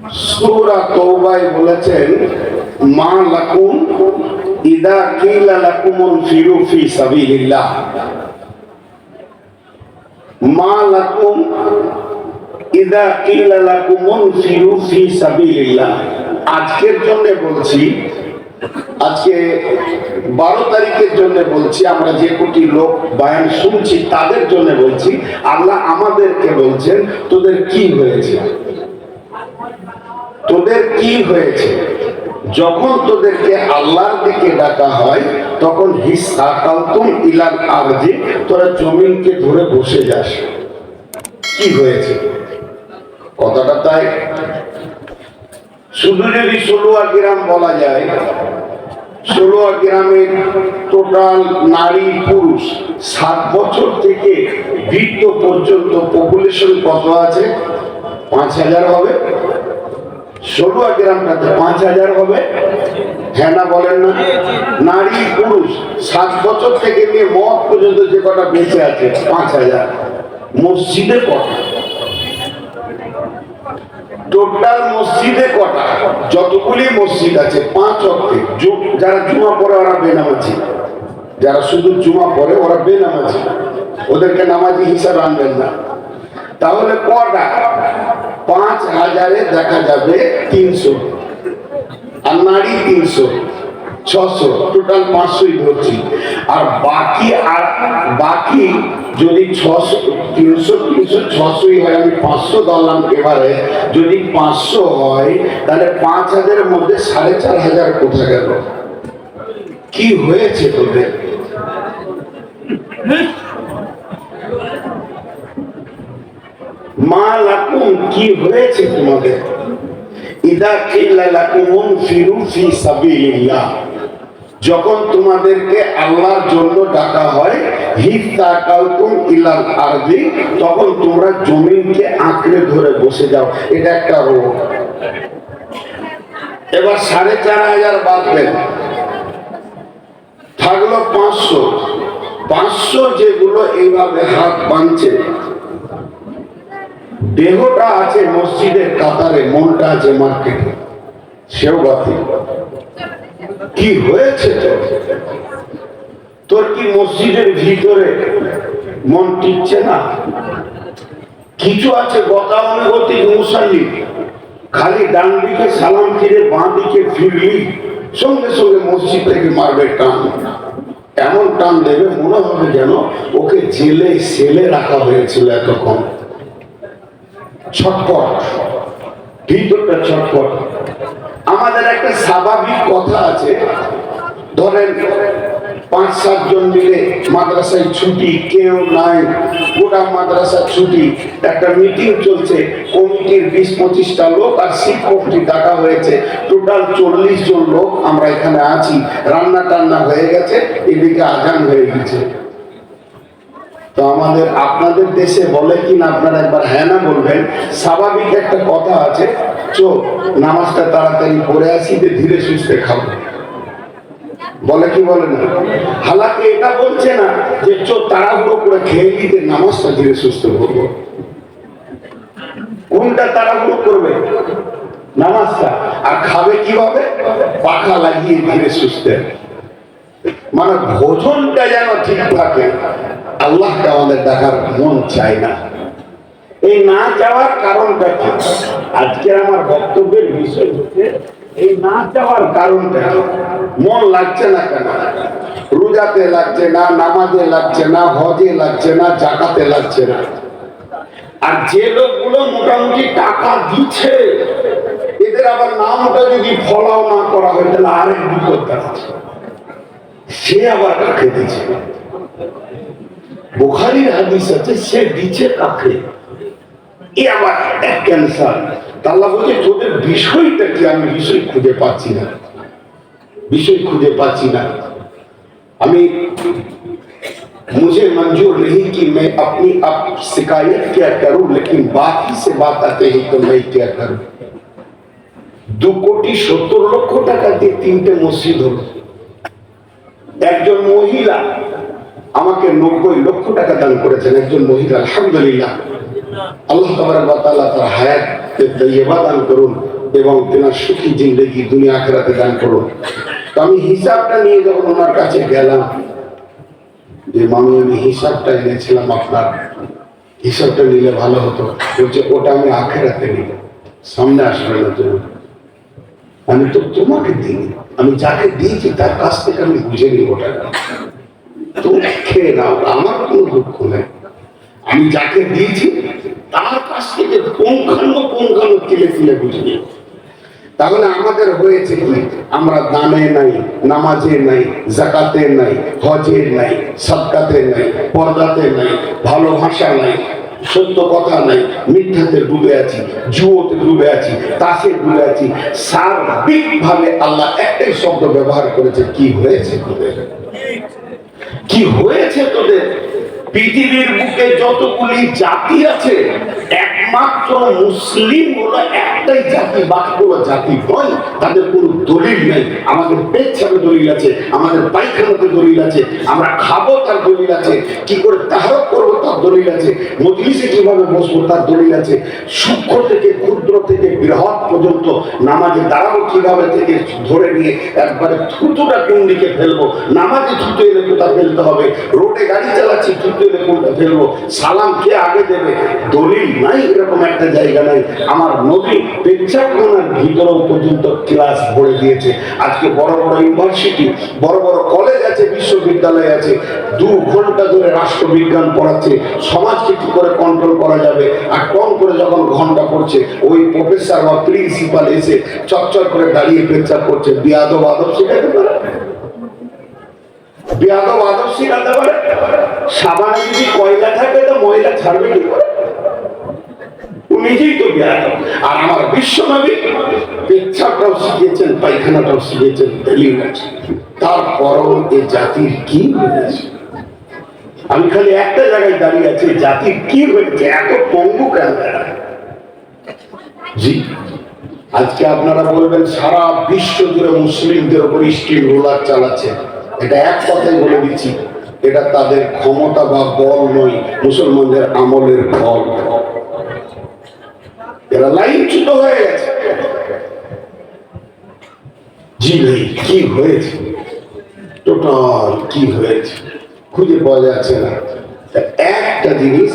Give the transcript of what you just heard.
সূরা বলেছেন, মা লাকুম ইদা কিলা লাকুমুন ফিরু ফি সাবিলিল্লাহ। মা লাকুম ইদা কিলা লাকুমুন ফিরু ফি সাবিলিল্লাহ। আজকের জন্য বলছি, আজকে বারো তারিখের জন্য বলছি, আমরা যে কোটি লোক বায়ান শুনছি, তাদের জন্য বলছি, আল্লাহ আমাদেরকে বলছেন, তোদের কি হয়েছে? তোদের কি হয়েছে? যখন তোদেরকে আল্লাহর দিকে ডাকা হয়, তখন হিসা ইলাল আরজি, তোরা জমিনকে ধরে বসে যাস। কি হয়েছে? কথাটা তাই। শুধু যদি ষোলোয়া গ্রাম বলা যায় ষোলোয়া গ্রামের টোটাল নারী পুরুষ সাত বছর থেকে বৃত্ত পর্যন্ত পপুলেশন কত আছে? পাঁচ হাজার হবে। ষোলোয়া গ্রামটাতে পাঁচ হাজার হবে। হ্যাঁ না বলেন না। নারী, পুরুষ, সাত বছর থেকে নিয়ে মত পর্যন্ত যে কটা বেঁচে আছে, পাঁচ হাজার। মসজিদে কটা? টোটাল মসজিদে কটা? যতগুলি মসজিদ আছে, পাঁচ অর্থে যারা জুমা পড়ে ওরা বেনামাজি। যারা শুধু জুমা পড়ে, ওরা বেনামাজি। ওদেরকে নামাজি হিসাবে আনবেন না। তাহলে কটা? পাঁচ হাজারে দেখা যাবে তিনশো। আর নারী তিনশো, ছশো, টোটাল পাঁচশোই ধরছি। আর বাকি আর বাকি যদি ছশো, তিনশো তিনশো, ছশোই হয়, আমি পাঁচশো ধরলাম এবারে। যদি পাঁচশো হয়, তাহলে পাঁচ হাজারের মধ্যে সাড়ে চার হাজার কোথায় গেল? কি হয়েছে তোদের? মা লাকুম, কি হয়েছে তোমাদের? ইদা কিল্লা লাকুমুন ফিরু ফি সাবিলিল্লাহ। যখন তোমাদেরকে আল্লাহর জন্য ডাকা হয় ইলাল আরদি, তখন তোমরা জমিনকে আঁকড়ে ধরে বসে যাও। এটা একটা রোগ। এবার সাড়ে চার হাজার বাদ দেন। থাকল পাঁচশো। পাঁচশো যেগুলো এইভাবে হাত বাঁধছে দেহটা আছে মসজিদের কাতারে, মনটা আছে মার্কেটে। সেও বাতিল। কি হয়েছে তোর? তোর কি মসজিদের ভিতরে মন টিকছে না? কিছু আছে গতানুগতিক মুসাল্লি। খালি ডান দিকে সালাম ফিরে, বাঁ দিকে ফিরলি, সঙ্গে সঙ্গে মসজিদ থেকে মারবে টান। এমন টান দেবে, মনে হবে যেন ওকে জেলে, সেলে রাখা হয়েছিল এতক্ষণ। ছটপট। ভিতরটা ছটপট। আমাদের একটা স্বাভাবিক কথা আছে। ধরেন পাঁচ মিলে মাদ্রাসায় ছুটি, কেউ নাই। গোটা মাদ্রাসা ছুটি। একটা মিটিং চলছে। কমিটির বিশ, পঁচিশটা লোক আর শিক্ষকটি ডাকা হয়েছে। টোটাল চল্লিশ জন লোক আমরা এখানে আছি। রান্না টান্না হয়ে গেছে, এদিকে আজান হয়ে গেছে। তো আমাদের আপনাদের দেশে বলে কি না আপনারা একবার হ্যাঁ না বলবেন। স্বাভাবিক একটা কথা আছে চো নামাজটা তাড়াতাড়ি পড়ে আসি যে ধীরে সুস্থে খাব। বলে কি বলে না? হালাকে এটা বলছে না যে চো তাড়াহুড়ো করে খেয়ে দিতে নামাজটা ধীরে সুস্থ করব। কোনটা তাড়াহুড়ো করবে? নামাজটা। আর খাবে কীভাবে? পাখা লাগিয়ে ধীরে সুস্থে। মানে ভোজনটা যেন ঠিক থাকে আল্লাহকে আমাদের দেখার মন চায় না। এই না চাওয়ার কারণটা কি? আজকে আমার বক্তব্যের বিষয় হচ্ছে, এই না চাওয়ার কারণটা মন লাগছে না কেন? রোজাতে লাগছে না, নামাজে লাগছে না, হজে লাগছে না, জাকাতে লাগছে না। আর যে লোকগুলো মোটামুটি টাকা দিচ্ছে, এদের আবার নামটা যদি ফলাও না করা হয়, তাহলে আরেক বিপদ দেখাচ্ছে সে আবার কাকে দিচ্ছে বুখারির হাদিস আছে সে দিচ্ছে কাকে এ আবার এক ক্যান্সার আল্লাহ বলছে তোদের বিষয়টা কি আমি বিষয় খুঁজে পাচ্ছি না বিষয় খুঁজে পাচ্ছি না আমি मुझे मंजूर नहीं कि मैं अपनी अब शिकायत क्या करूं लेकिन बात ही से बात आते ही तो मैं क्या करूं দু কোটি সত্তর লক্ষ টাকা দিয়ে তিনটে মসজিদ হলো একজন মহিলা আমাকে নব্বই লক্ষ টাকা দান করেছেন, একজন মহিলা, আলহামদুলিল্লাহ। আল্লাহ তাআলা তার হায়াত দান করুন এবং তেনার সুখী জিন্দগি দুনিয়া আখেরাতে দান করুন। তো আমি হিসাবটা নিয়ে যখন ওনার কাছে গেলাম, যে মামি, আমি হিসাবটা এনেছিলাম আপনার। হিসাবটা নিলে ভালো হতো। বলছে, ওটা আমি আখেরাতে নিলাম সামনে আসবে না তুমি। আমি তো তোমাকে দিই আমি যাকে দিয়েছি, তার কাছ থেকে আমি বুঝে নিব তুমি খেয়ে নাও আমার কোনো দুঃখ নেই। আমি যাকে দিয়েছি, তার কাছ থেকে পুঙ্খানো পুঙ্খানো তিলে তিলে বুঝে নিব তাহলে আমাদের হয়েছে কি? আমরা দানে নাই, নামাজে নাই, জাকাতে নাই, হজে নাই, সদকাতে নাই, পর্দাতে নাই ভালোবাসা নাই সত্য কথা নাই, মিথ্যাতে ডুবে আছি, জুয়োতে ডুবে আছি, তাসে ডুবে আছি। সার্বিক ভাবে আল্লাহ একটাই শব্দ ব্যবহার করেছে, কি হয়েছে তোদের? কি হয়েছে তোদের? পৃথিবীর বুকে যতগুলি জাতি আছে একমাত্র মুসলিম হলো একটাই জাতি বাকি কোনো জাতি নয়। তাদের কোনো দলিল নেই। আমাদের পেচ্ছাপে দলিল আছে, আমাদের পায়খানাতে দলিল আছে, আমরা খাব তার দলিল আছে, কি করে তাহারক করব তার দলিল আছে, মজলিসে কীভাবে বসবো তার দলিল আছে। সূক্ষ্ম থেকে, ক্ষুদ্র থেকে, বৃহৎ পর্যন্ত নামাজে দাঁড়াবো কীভাবে থেকে ধরে নিয়ে একবারে থুতুটা কোন দিকে ফেলব? নামাজে থুতু এলে কোথা ফেলতে হবে? রোডে গাড়ি চালাচ্ছি, থুতু এলে কোনটা ফেলব? সালাম কে আগে দেবে? দলিল নাই, এরকম একটা জায়গা নাই। আমার নদী পেচ্ছাপনার ভিতরেও পর্যন্ত ক্লাস ভরে দিয়েছে। আজকে বড় বড় ইউনিভার্সিটি, বড় বড় কলেজ আছে, বিশ্ববিদ্যালয় আছে। দু ঘণ্টা ধরে রাষ্ট্রবিজ্ঞান পড়াচ্ছে। সমাজকে কি করে কন্ট্রোল করা যাবে? আর কম করে যখন ঘণ্টা পড়ছে, ওই প্রফেসর বা প্রিন্সিপাল এসে চকচক করে দাঁড়িয়ে পেচ্ছাপ করছে। বিয়াদব আদব শেখাতে পারে? বিয়াদব আদব শেখাতে পারে? সাবানে যদি কয়লা থাকে তো ময়লা ছাড়বে কি করে? নিজেই তো আর আমার বিশ্বনবী পায়খানাটাও তারপরও এ জাতির কি হয়েছে? আমি খালি একটা জায়গায় দাঁড়িয়ে আছি জাতির কি হয়েছে? এত পঙ্গু কেন জি। আজকে আপনারা বলবেন, সারা বিশ্ব জুড়ে মুসলিমদের উপর স্টিম রোলার চালাচ্ছে। এটা এক কথাই বলে দিচ্ছি, এটা তাদের ক্ষমতা বা বল নয়, মুসলমানদের আমলের ফল। এরা লাইনচ্যুত হয়ে জি ভাই, কি হয়েছে? টোটাল কি হয়েছে? খুঁজে পাওয়া যাচ্ছে না। একটা জিনিস